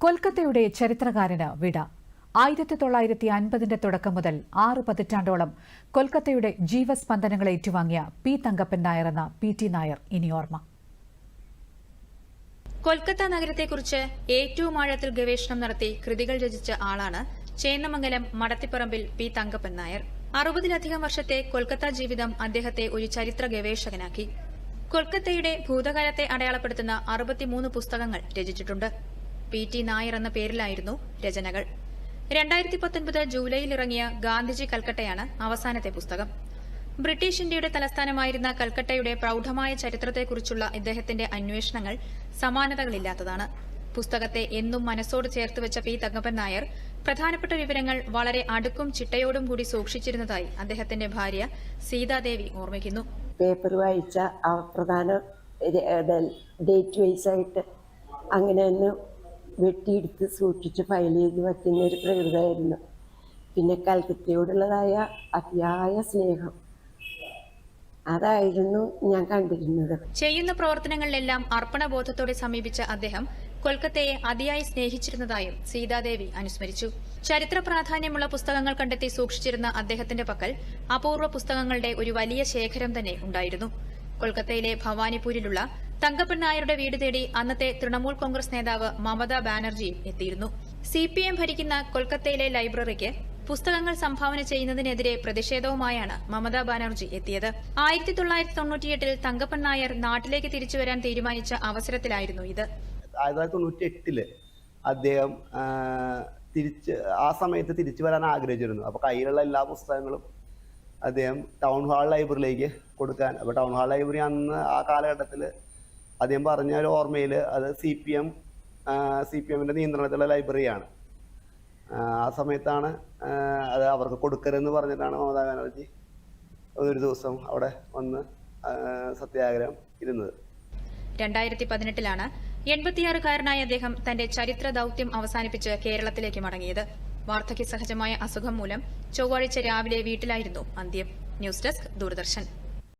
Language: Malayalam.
കൊൽക്കത്തയുടെ ചരിത്രകാരന് വിട. ആയിരത്തി തൊള്ളായിരത്തി അൻപതിന്റെ തുടക്കം മുതൽ ആറ് പതിറ്റാണ്ടോളം കൊൽക്കത്തയുടെ ജീവസ്പന്ദനങ്ങൾ ഏറ്റുവാങ്ങിയ പി തങ്കപ്പൻ നായർ എന്ന പി ടി നായർ ഇനി ഓർമ്മ. കൊൽക്കത്ത നഗരത്തെക്കുറിച്ച് ഏറ്റവും ആഴത്തിൽ ഗവേഷണം നടത്തി കൃതികൾ രചിച്ച ആളാണ് ചേന്നമംഗലം മടത്തിപ്പറമ്പിൽ പി തങ്കപ്പൻ നായർ. അറുപതിലധികം വർഷത്തെ കൊൽക്കത്ത ജീവിതം അദ്ദേഹത്തെ ഒരു ചരിത്ര ഗവേഷകനാക്കി. കൊൽക്കത്തയുടെ ഭൂതകാലത്തെ അടയാളപ്പെടുത്തുന്ന അറുപത്തിമൂന്ന് പുസ്തകങ്ങൾ രചിച്ചിട്ടുണ്ട്. പി ടി നായർ എന്ന പേരിലായിരുന്നു രചനകൾ. രണ്ടായിരത്തി പത്തൊൻപത് ജൂലൈയിൽ ഇറങ്ങിയ ഗാന്ധിജി കൽക്കട്ടയാണ് അവസാനത്തെ പുസ്തകം. ബ്രിട്ടീഷ് ഇന്ത്യയുടെ തലസ്ഥാനമായിരുന്ന കൽക്കട്ടയുടെ പ്രൌഢമായ ചരിത്രത്തെക്കുറിച്ചുള്ള ഇദ്ദേഹത്തിന്റെ അന്വേഷണങ്ങൾ സമാനതകളില്ലാത്തതാണ്. പുസ്തകത്തെ എന്നും മനസ്സോട് ചേർത്ത് വെച്ച പി തങ്കപ്പൻ നായർ പ്രധാനപ്പെട്ട വിവരങ്ങൾ വളരെ അടുക്കും ചിട്ടയോടും കൂടി സൂക്ഷിച്ചിരുന്നതായി അദ്ദേഹത്തിന്റെ ഭാര്യ സീതാദേവി ഓർമ്മിക്കുന്നു. പേപ്പർ വായിച്ച പ്രധാന ഡേറ്റ് വൈസ് ആയിട്ട് അങ്ങനെ വെട്ടിയെടുത്ത് സൂക്ഷിച്ച് ഫയൽ ചെയ്ത് വയ്ക്കുന്ന ഒരു പ്രകൃതമായിരുന്നു. പിന്നെ കൽക്കത്തയോടുള്ളതായ അതിയായ സ്നേഹം. അതായിരുന്നു ഞാൻ കണ്ടിരുന്നത്. ചെയ്യുന്ന പ്രവർത്തനങ്ങളിലെല്ലാം അർപ്പണബോധത്തോടെ സമീപിച്ച അദ്ദേഹം കൊൽക്കത്തയെ അതിയായി സ്നേഹിച്ചിരുന്നതായും സീതാദേവി അനുസ്മരിച്ചു. ചരിത്ര പ്രാധാന്യമുള്ള പുസ്തകങ്ങൾ കണ്ടെത്തി സൂക്ഷിച്ചിരുന്ന അദ്ദേഹത്തിന്റെ പക്കൽ അപൂർവ പുസ്തകങ്ങളുടെ ഒരു വലിയ ശേഖരം തന്നെ ഉണ്ടായിരുന്നു. കൊൽക്കത്തയിലെ ഭവാനിപൂരിലുള്ള തങ്കപ്പൻ നായരുടെ വീട് തേടി അന്നത്തെ തൃണമൂൽ കോൺഗ്രസ് നേതാവ് മമതാ ബാനർജി എത്തിയിരുന്നു. സി പി എം ഭരിക്കുന്ന കൊൽക്കത്തയിലെ ലൈബ്രറിക്ക് പുസ്തകങ്ങൾ സംഭാവന ചെയ്യുന്നതിനെതിരെ പ്രതിഷേധവുമായാണ് മമതാ ബാനർജി എത്തിയത്. ആയിരത്തി തൊള്ളായിരത്തി തൊണ്ണൂറ്റിയെട്ടിൽ തങ്കപ്പൻ നായർ നാട്ടിലേക്ക് തിരിച്ചുവരാൻ തീരുമാനിച്ച അവസരത്തിലായിരുന്നു ഇത്. അദ്ദേഹം തിരിച്ച് ആ സമയത്ത് തിരിച്ചു വരാൻ ആഗ്രഹിച്ചിരുന്നു. അപ്പോൾ കയ്യിലുള്ള എല്ലാ പുസ്തകങ്ങളും അദ്ദേഹം ടൗൺ ഹാൾ ലൈബ്രറിയിലേക്ക് കൊടുക്കാൻ അപ്പോൾ ടൗൺ ഹാൾ ലൈബ്രറി അന്ന് ആ കാലഘട്ടത്തിൽ അദ്ദേഹം പറഞ്ഞ ഒരു ഓർമ്മയിൽ അത് C P M C P എമ്മിന്റെ നിയന്ത്രണത്തിലുള്ള ലൈബ്രറിയാണ്. ആ, സമയത്താണ് അത് അവർക്ക് കൊടുക്കരുതെന്ന് പറഞ്ഞിട്ടാണ് മമതാ ബാനർജി ഒരു ദിവസം അവിടെ വന്ന് സത്യാഗ്രഹം ഇരുന്നത്. രണ്ടായിരത്തി പതിനെട്ടിലാണ് എൺപത്തിയാറുകാരനായ അദ്ദേഹം തന്റെ ചരിത്ര ദൌത്യം അവസാനിപ്പിച്ച് കേരളത്തിലേക്ക് മടങ്ങിയത്. വാർദ്ധക്യ സഹജമായ അസുഖം മൂലം ചൊവ്വാഴ്ച രാവിലെ വീട്ടിലായിരുന്നു അന്ത്യം. News desk Doordarshan.